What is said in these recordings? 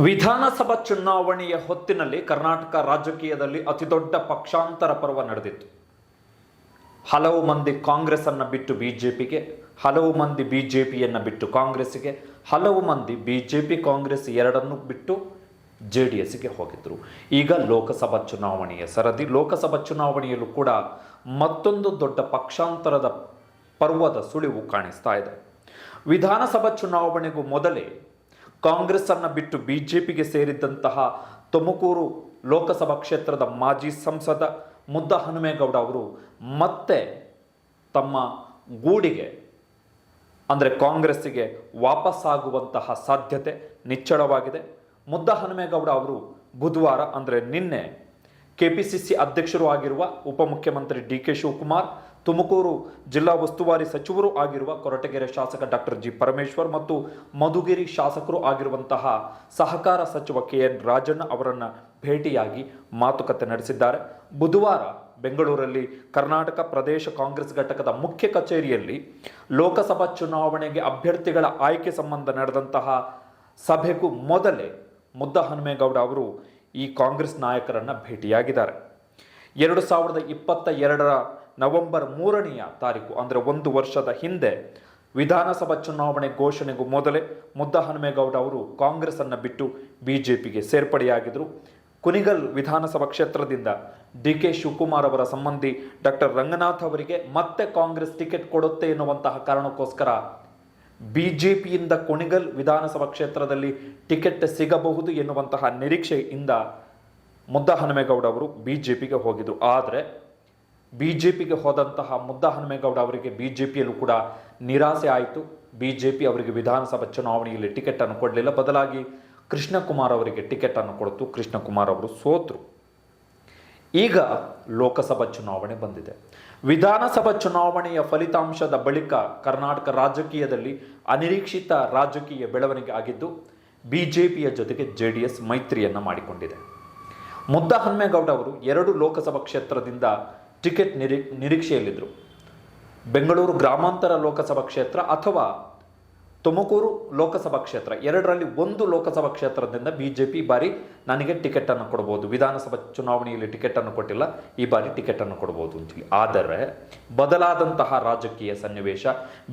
ವಿಧಾನಸಭಾ ಚುನಾವಣೆಯ ಹೊತ್ತಿನಲ್ಲಿ ಕರ್ನಾಟಕ ರಾಜಕೀಯದಲ್ಲಿ ಅತಿದೊಡ್ಡ ಪಕ್ಷಾಂತರ ಪರ್ವ ನಡೆದಿತ್ತು. ಹಲವು ಮಂದಿ ಕಾಂಗ್ರೆಸ್ ಅನ್ನ ಬಿಟ್ಟು ಬಿಜೆಪಿಗೆ, ಹಲವು ಮಂದಿ ಬಿಜೆಪಿಯನ್ನ ಬಿಟ್ಟು ಕಾಂಗ್ರೆಸ್ಗೆ ಹಲವು ಮಂದಿ ಬಿಜೆಪಿ ಕಾಂಗ್ರೆಸ್ ಎರಡನ್ನು ಬಿಟ್ಟು ಜೆ ಡಿ ಎಸ್ಗೆ ಹೋಗಿದ್ರು. ಈಗ ಲೋಕಸಭಾ ಚುನಾವಣೆಯ ಸರದಿ, ಲೋಕಸಭಾ ಚುನಾವಣೆಯಲ್ಲೂ ಕೂಡ ಮತ್ತೊಂದು ದೊಡ್ಡ ಪಕ್ಷಾಂತರದ ಪರ್ವದ ಸುಳಿವು ಕಾಣಿಸ್ತಾ ಇದೆ. ವಿಧಾನಸಭಾ ಚುನಾವಣೆಗೂ ಮೊದಲೇ ಕಾಂಗ್ರೆಸ್ ಅನ್ನು ಬಿಟ್ಟು ಪಿಗೆ ಸೇರಿದ್ದಂತಹ ತುಮಕೂರು ಲೋಕಸಭಾ ಕ್ಷೇತ್ರದ ಮಾಜಿ ಸಂಸದ ಮುದ್ದ ಹನುಮೇಗೌಡ ಅವರು ಮತ್ತೆ ತಮ್ಮ ಗೂಡಿಗೆ, ಅಂದರೆ ಕಾಂಗ್ರೆಸ್ಸಿಗೆ ವಾಪಸ್ಸಾಗುವಂತಹ ಸಾಧ್ಯತೆ ನಿಚ್ಚಳವಾಗಿದೆ. ಮುದ್ದ ಹನುಮೇಗೌಡ ಅವರು ಬುಧವಾರ, ಅಂದರೆ ನಿನ್ನೆ ಕೆ ಪಿ ಸಿ ಸಿ ಅಧ್ಯಕ್ಷರು ಆಗಿರುವ ಉಪಮುಖ್ಯಮಂತ್ರಿ ಡಿ ಕೆ ಶಿವಕುಮಾರ್ ತುಮಕೂರು ಜಿಲ್ಲಾ ಉಸ್ತುವಾರಿ ಸಚಿವರು ಆಗಿರುವ ಕೊರಟಗೆರೆ ಶಾಸಕ ಡಾಕ್ಟರ್ ಜಿ ಪರಮೇಶ್ವರ್ ಮತ್ತು ಮಧುಗಿರಿ ಶಾಸಕರು ಆಗಿರುವಂತಹ ಸಹಕಾರ ಸಚಿವ ಕೆ ಎನ್ ರಾಜಣ್ಣ ಅವರನ್ನು ಭೇಟಿಯಾಗಿ ಮಾತುಕತೆ ನಡೆಸಿದ್ದಾರೆ. ಬುಧವಾರ ಬೆಂಗಳೂರಲ್ಲಿ ಕರ್ನಾಟಕ ಪ್ರದೇಶ ಕಾಂಗ್ರೆಸ್ ಘಟಕದ ಮುಖ್ಯ ಕಚೇರಿಯಲ್ಲಿ ಲೋಕಸಭಾ ಚುನಾವಣೆಗೆ ಅಭ್ಯರ್ಥಿಗಳ ಆಯ್ಕೆ ಸಂಬಂಧ ನಡೆದಂತಹ ಸಭೆಗೂ ಮೊದಲೇ ಮುದ್ದ ಹನುಮೇಗೌಡ ಅವರು ಈ ಕಾಂಗ್ರೆಸ್ ನಾಯಕರನ್ನು ಭೇಟಿಯಾಗಿದ್ದಾರೆ. ಎರಡು ಸಾವಿರದ ಇಪ್ಪತ್ತ ಎರಡರ ನವೆಂಬರ್ ಮೂರನೆಯ ತಾರೀಕು, ಅಂದರೆ ಒಂದು ವರ್ಷದ ಹಿಂದೆ ವಿಧಾನಸಭಾ ಚುನಾವಣೆ ಘೋಷಣೆಗೂ ಮೊದಲೇ ಮುದ್ದ ಹನುಮೇಗೌಡ ಅವರು ಕಾಂಗ್ರೆಸ್ ಅನ್ನು ಬಿಟ್ಟು ಪಿಗೆ ಸೇರ್ಪಡೆಯಾಗಿದ್ದರು. ಕುನಿಗಲ್ ವಿಧಾನಸಭಾ ಕ್ಷೇತ್ರದಿಂದ ಡಿ ಕೆ ಶಿವಕುಮಾರ್ ಅವರ ಸಂಬಂಧಿ ಡಾಕ್ಟರ್ ರಂಗನಾಥ್ ಅವರಿಗೆ ಮತ್ತೆ ಕಾಂಗ್ರೆಸ್ ಟಿಕೆಟ್ ಕೊಡುತ್ತೆ ಎನ್ನುವಂತಹ ಕಾರಣಕ್ಕೋಸ್ಕರ ಬಿ ಜೆ ಪಿಯಿಂದ ಕುಣಿಗಲ್ ವಿಧಾನಸಭಾ ಕ್ಷೇತ್ರದಲ್ಲಿ ಟಿಕೆಟ್ ಸಿಗಬಹುದು ಎನ್ನುವಂತಹ ನಿರೀಕ್ಷೆಯಿಂದ ಮುದ್ದ ಹನುಮೇಗೌಡ ಅವರು ಪಿಗೆ ಹೋಗಿದರು ಆದರೆ ಬಿ ಜೆ ಪಿಗೆ ಹೋದಂತಹ ಮುದ್ದ ಹನುಮೇಗೌಡ ಅವರಿಗೆ ಬಿ ಜೆ ಪಿಯಲ್ಲೂ ಕೂಡ ನಿರಾಸೆ ಆಯಿತು. ಬಿ ಜೆ ಪಿ ಅವರಿಗೆ ವಿಧಾನಸಭಾ ಚುನಾವಣೆಯಲ್ಲಿ ಟಿಕೆಟನ್ನು ಕೊಡಲಿಲ್ಲ. ಬದಲಾಗಿ ಕೃಷ್ಣಕುಮಾರ್ ಅವರಿಗೆ ಟಿಕೆಟನ್ನು ಕೊಡ್ತು. ಕೃಷ್ಣಕುಮಾರ್ ಅವರು ಸೋತರು. ಈಗ ಲೋಕಸಭಾ ಚುನಾವಣೆ ಬಂದಿದೆ. ವಿಧಾನಸಭಾ ಚುನಾವಣೆಯ ಫಲಿತಾಂಶದ ಬಳಿಕ ಕರ್ನಾಟಕ ರಾಜಕೀಯದಲ್ಲಿ ಅನಿರೀಕ್ಷಿತ ರಾಜಕೀಯ ಬೆಳವಣಿಗೆ ಆಗಿದ್ದು ಬಿ ಜೆ ಪಿಯ ಜೊತೆಗೆ ಜೆ ಡಿ ಎಸ್ ಮೈತ್ರಿಯನ್ನು ಮಾಡಿಕೊಂಡಿದೆ. ಮುದ್ದ ಹನುಮೇಗೌಡ ಅವರು ಎರಡು ಲೋಕಸಭಾ ಕ್ಷೇತ್ರದಿಂದ ಟಿಕೆಟ್ ನಿರೀ ನಿರೀಕ್ಷೆಯಲ್ಲಿದ್ದರು ಬೆಂಗಳೂರು ಗ್ರಾಮಾಂತರ ಲೋಕಸಭಾ ಕ್ಷೇತ್ರ ಅಥವಾ ತುಮಕೂರು ಲೋಕಸಭಾ ಕ್ಷೇತ್ರ, ಎರಡರಲ್ಲಿ ಒಂದು ಲೋಕಸಭಾ ಕ್ಷೇತ್ರದಿಂದ ಬಿ ಜೆ ಪಿ ಬಾರಿ ನನಗೆ ಟಿಕೆಟನ್ನು ಕೊಡ್ಬೋದು. ವಿಧಾನಸಭಾ ಚುನಾವಣೆಯಲ್ಲಿ ಟಿಕೆಟನ್ನು ಕೊಟ್ಟಿಲ್ಲ, ಈ ಬಾರಿ ಟಿಕೆಟನ್ನು ಕೊಡ್ಬೋದು ಅಂತೇಳಿ. ಆದರೆ ಬದಲಾದಂತಹ ರಾಜಕೀಯ ಸನ್ನಿವೇಶ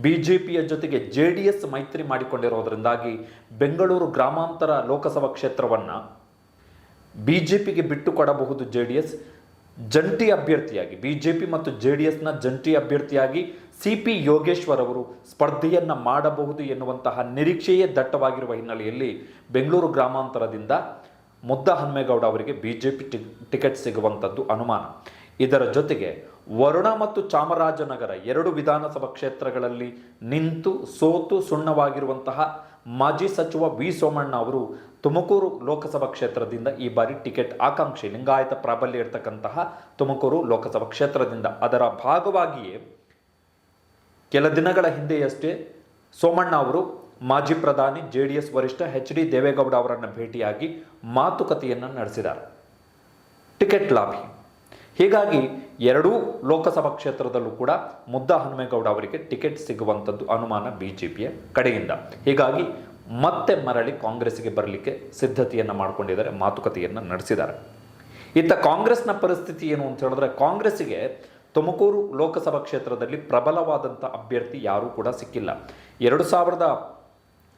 ಬಿ ಜೆ ಪಿಯ ಜೊತೆಗೆ ಜೆ ಡಿ ಎಸ್ ಮೈತ್ರಿ ಮಾಡಿಕೊಂಡಿರೋದ್ರಿಂದಾಗಿ ಬೆಂಗಳೂರು ಗ್ರಾಮಾಂತರ ಲೋಕಸಭಾ ಕ್ಷೇತ್ರವನ್ನು ಬಿಜೆಪಿಗೆ ಬಿಟ್ಟು ಕೊಡಬಹುದು ಜೆ ಡಿ ಎಸ್ ಜಂಟಿ ಅಭ್ಯರ್ಥಿಯಾಗಿ, ಬಿಜೆಪಿ ಮತ್ತು ಜೆ ಡಿ ಎಸ್ನ ಜಂಟಿ ಅಭ್ಯರ್ಥಿಯಾಗಿ ಸಿ ಪಿ ಯೋಗೇಶ್ವರ್ ಅವರು ಸ್ಪರ್ಧೆಯನ್ನು ಮಾಡಬಹುದು ಎನ್ನುವಂತಹ ನಿರೀಕ್ಷೆಯೇ ದಟ್ಟವಾಗಿರುವ ಹಿನ್ನೆಲೆಯಲ್ಲಿ ಬೆಂಗಳೂರು ಗ್ರಾಮಾಂತರದಿಂದ ಮುದ್ದ ಹನ್ಮೇಗೌಡ ಅವರಿಗೆ ಬಿ ಜೆ ಪಿ ಟಿಕೆಟ್ ಸಿಗುವಂಥದ್ದು ಅನುಮಾನ. ಇದರ ಜೊತೆಗೆ ವರುಣ ಮತ್ತು ಚಾಮರಾಜನಗರ ಎರಡು ವಿಧಾನಸಭಾ ಕ್ಷೇತ್ರಗಳಲ್ಲಿ ನಿಂತು ಸೋತು ಸುಣ್ಣವಾಗಿರುವಂತಹ ಮಾಜಿ ಸಚಿವ ವಿ ಸೋಮಣ್ಣ ಅವರು ತುಮಕೂರು ಲೋಕಸಭಾ ಕ್ಷೇತ್ರದಿಂದ ಈ ಬಾರಿ ಟಿಕೆಟ್ ಆಕಾಂಕ್ಷಿ ಲಿಂಗಾಯತ ಪ್ರಾಬಲ್ಯ ಇರತಕ್ಕಂತಹ ತುಮಕೂರು ಲೋಕಸಭಾ ಕ್ಷೇತ್ರದಿಂದ. ಅದರ ಭಾಗವಾಗಿಯೇ ಕೆಲ ದಿನಗಳ ಹಿಂದೆಯಷ್ಟೇ ಸೋಮಣ್ಣ ಅವರು ಮಾಜಿ ಪ್ರಧಾನಿ ಜೆ ವರಿಷ್ಠ ಎಚ್ ಡಿ ದೇವೇಗೌಡ ಅವರನ್ನು ಭೇಟಿಯಾಗಿ ಮಾತುಕತೆಯನ್ನು ನಡೆಸಿದ್ದಾರೆ. Ticket lobby. ಹೀಗಾಗಿ ಎರಡೂ ಲೋಕಸಭಾ ಕ್ಷೇತ್ರದಲ್ಲೂ ಕೂಡ ಮುದ್ದ ಹನುಮೇಗೌಡ ಅವರಿಗೆ ಟಿಕೆಟ್ ಸಿಗುವಂಥದ್ದು ಅನುಮಾನ ಬಿಜೆಪಿಯ ಕಡೆಯಿಂದ. ಹೀಗಾಗಿ ಮತ್ತೆ ಮರಳಿ ಕಾಂಗ್ರೆಸ್ಗೆ ಬರಲಿಕ್ಕೆ ಸಿದ್ಧತೆಯನ್ನು ಮಾಡಿಕೊಂಡಿದ್ದಾರೆ, ಮಾತುಕತೆಯನ್ನು ನಡೆಸಿದ್ದಾರೆ. ಇತ್ತ ಕಾಂಗ್ರೆಸ್ನ ಪರಿಸ್ಥಿತಿ ಏನು ಅಂತ ಹೇಳಿದ್ರೆ, ಕಾಂಗ್ರೆಸ್ಸಿಗೆ ತುಮಕೂರು ಲೋಕಸಭಾ ಕ್ಷೇತ್ರದಲ್ಲಿ ಪ್ರಬಲವಾದಂಥ ಅಭ್ಯರ್ಥಿ ಯಾರೂ ಕೂಡ ಸಿಕ್ಕಿಲ್ಲ. ಎರಡು ಸಾವಿರದ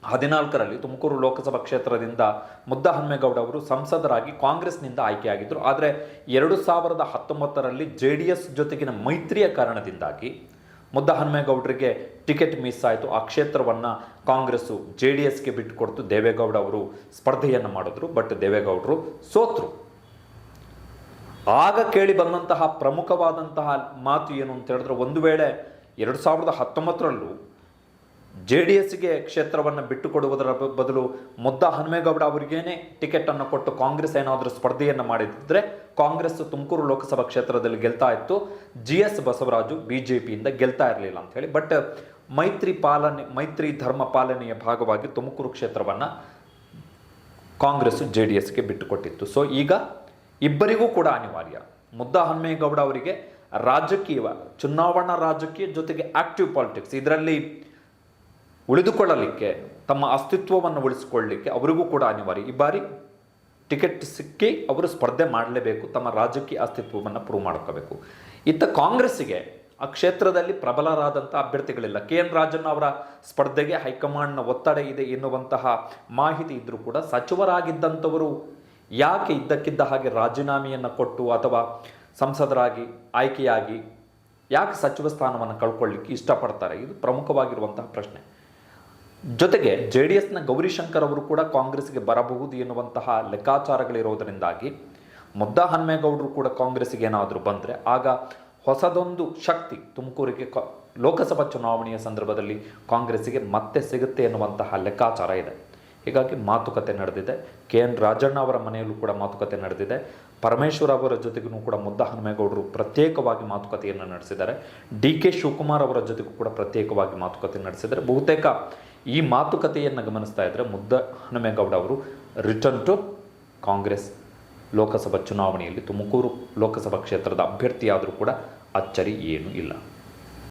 ಹದಿನಾಲ್ಕರಲ್ಲಿ ತುಮಕೂರು ಲೋಕಸಭಾ ಕ್ಷೇತ್ರದಿಂದ ಮುದ್ದ ಹನ್ಮೇಗೌಡ ಅವರು ಸಂಸದರಾಗಿ ಕಾಂಗ್ರೆಸ್ನಿಂದ ಆಯ್ಕೆಯಾಗಿದ್ದರು ಆದರೆ ಎರಡು ಸಾವಿರದ ಹತ್ತೊಂಬತ್ತರಲ್ಲಿ ಜೆ ಡಿ ಎಸ್ ಜೊತೆಗಿನ ಮೈತ್ರಿಯ ಕಾರಣದಿಂದಾಗಿ ಮುದ್ದ ಹನುಮೇಗೌಡರಿಗೆ ಟಿಕೆಟ್ ಮಿಸ್ ಆಯಿತು ಆ ಕ್ಷೇತ್ರವನ್ನು ಕಾಂಗ್ರೆಸ್ಸು ಜೆ ಡಿ ಎಸ್ಗೆ ಬಿಟ್ಟುಕೊಡ್ತು. ದೇವೇಗೌಡ ಅವರು ಸ್ಪರ್ಧೆಯನ್ನು ಮಾಡಿದ್ರು, ಬಟ್ ದೇವೇಗೌಡರು ಸೋತರು. ಆಗ ಕೇಳಿ ಬಂದಂತಹ ಪ್ರಮುಖವಾದಂತಹ ಮಾತು ಏನು ಅಂತ ಹೇಳಿದ್ರೆ, ಒಂದು ವೇಳೆ ಎರಡು ಸಾವಿರದ ಹತ್ತೊಂಬತ್ತರಲ್ಲೂ ಜೆ ಡಿ ಎಸ್ಗೆ ಕ್ಷೇತ್ರವನ್ನು ಬಿಟ್ಟುಕೊಡುವುದರ ಬದಲು ಮುದ್ದ ಹನುಮೇಗೌಡ ಅವರಿಗೇನೆ ಟಿಕೆಟನ್ನು ಕೊಟ್ಟು ಕಾಂಗ್ರೆಸ್ ಏನಾದರೂ ಸ್ಪರ್ಧೆಯನ್ನು ಮಾಡಿದ್ರೆ ಕಾಂಗ್ರೆಸ್ ತುಮಕೂರು ಲೋಕಸಭಾ ಕ್ಷೇತ್ರದಲ್ಲಿ ಗೆಲ್ತಾ ಇತ್ತು. G S Basavaraju B J ಪಿಯಿಂದ ಗೆಲ್ತಾ ಇರಲಿಲ್ಲ ಅಂತ ಹೇಳಿ. ಬಟ್ ಮೈತ್ರಿ ಪಾಲನೆ, ಮೈತ್ರಿ ಧರ್ಮ ಪಾಲನೆಯ ಭಾಗವಾಗಿ ತುಮಕೂರು ಕ್ಷೇತ್ರವನ್ನು ಕಾಂಗ್ರೆಸ್ ಜೆ ಡಿ ಎಸ್ಗೆ ಬಿಟ್ಟುಕೊಟ್ಟಿತ್ತು. ಸೊ ಈಗ ಇಬ್ಬರಿಗೂ ಕೂಡ ಅನಿವಾರ್ಯ. ಮುದ್ದ ಹನುಮೇಗೌಡ ಅವರಿಗೆ ರಾಜಕೀಯ ಚುನಾವಣಾ ರಾಜಕೀಯ ಜೊತೆಗೆ ಆಕ್ಟಿವ್ ಪಾಲಿಟಿಕ್ಸ್ ಇದರಲ್ಲಿ ಉಳಿದುಕೊಳ್ಳಲಿಕ್ಕೆ, ತಮ್ಮ ಅಸ್ತಿತ್ವವನ್ನು ಉಳಿಸಿಕೊಳ್ಳಲಿಕ್ಕೆ ಅವರಿಗೂ ಕೂಡ ಅನಿವಾರ್ಯ. ಈ ಬಾರಿ ಟಿಕೆಟ್ ಸಿಕ್ಕಿ ಅವರು ಸ್ಪರ್ಧೆ ಮಾಡಲೇಬೇಕು, ತಮ್ಮ ರಾಜಕೀಯ ಅಸ್ತಿತ್ವವನ್ನು ಪ್ರೂವ್ ಮಾಡ್ಕೋಬೇಕು. ಇತ್ತ ಕಾಂಗ್ರೆಸ್ಸಿಗೆ ಆ ಕ್ಷೇತ್ರದಲ್ಲಿ ಪ್ರಬಲರಾದಂಥ ಅಭ್ಯರ್ಥಿಗಳಿಲ್ಲ. ಕೆ ಎನ್ ರಾಜನ್ ಅವರ ಸ್ಪರ್ಧೆಗೆ ಹೈಕಮಾಂಡ್ನ ಒತ್ತಡ ಇದೆ ಎನ್ನುವಂತಹ ಮಾಹಿತಿ ಇದ್ದರೂ ಕೂಡ ಸಚಿವರಾಗಿದ್ದಂಥವರು ಯಾಕೆ ಇದ್ದಕ್ಕಿದ್ದ ಹಾಗೆ ರಾಜೀನಾಮೆಯನ್ನು ಕೊಟ್ಟು ಅಥವಾ ಸಂಸದರಾಗಿ, ಆಯ್ಕೆಯಾಗಿ ಯಾಕೆ ಸಚಿವ ಸ್ಥಾನವನ್ನು ಕಳ್ಕೊಳ್ಳಿಕ್ಕೆ ಇಷ್ಟಪಡ್ತಾರೆ? ಇದು ಪ್ರಮುಖವಾಗಿರುವಂತಹ ಪ್ರಶ್ನೆ. ಜೊತೆಗೆ ಜೆ ಡಿ ಎಸ್ನ ಗೌರಿಶಂಕರ್ ಅವರು ಕೂಡ ಕಾಂಗ್ರೆಸ್ಗೆ ಬರಬಹುದು ಎನ್ನುವಂತಹ ಲೆಕ್ಕಾಚಾರಗಳಿರೋದರಿಂದಾಗಿ ಮುದ್ದಾ ಹನ್ಮೇಗೌಡರು ಕೂಡ ಕಾಂಗ್ರೆಸ್ಗೆ ಏನಾದರೂ ಬಂದರೆ ಆಗ ಹೊಸದೊಂದು ಶಕ್ತಿ ತುಮಕೂರಿಗೆ ಲೋಕಸಭಾ ಚುನಾವಣೆಯ ಸಂದರ್ಭದಲ್ಲಿ ಕಾಂಗ್ರೆಸ್ಸಿಗೆ ಮತ್ತೆ ಸಿಗುತ್ತೆ ಎನ್ನುವಂತಹ ಲೆಕ್ಕಾಚಾರ ಇದೆ. ಹೀಗಾಗಿ ಮಾತುಕತೆ ನಡೆದಿದೆ. ಕೆ ಎನ್ ರಾಜಣ್ಣ ಅವರ ಮನೆಯಲ್ಲೂ ಕೂಡ ಮಾತುಕತೆ ನಡೆದಿದೆ. ಪರಮೇಶ್ವರ್ ಅವರ ಜೊತೆಗೂ ಕೂಡ ಮುದ್ದ ಹನುಮೇಗೌಡರು ಪ್ರತ್ಯೇಕವಾಗಿ ಮಾತುಕತೆಯನ್ನು ನಡೆಸಿದ್ದಾರೆ. ಡಿ ಕೆ ಶಿವಕುಮಾರ್ ಅವರ ಜೊತೆಗೂ ಕೂಡ ಪ್ರತ್ಯೇಕವಾಗಿ ಮಾತುಕತೆ ನಡೆಸಿದ್ದಾರೆ. ಬಹುತೇಕ ಈ ಮಾತುಕತೆಯನ್ನು ಗಮನಿಸ್ತಾ ಇದ್ದರೆ ಮುದ್ದ ಹನುಮೇಗೌಡ ಅವರು ರಿಟರ್ನ್ ಟು ಕಾಂಗ್ರೆಸ್ ಲೋಕಸಭಾ ಚುನಾವಣೆಯಲ್ಲಿ ತುಮಕೂರು ಲೋಕಸಭಾ ಕ್ಷೇತ್ರದ ಅಭ್ಯರ್ಥಿಯಾದರೂ ಕೂಡ ಅಚ್ಚರಿ ಏನೂ ಇಲ್ಲ.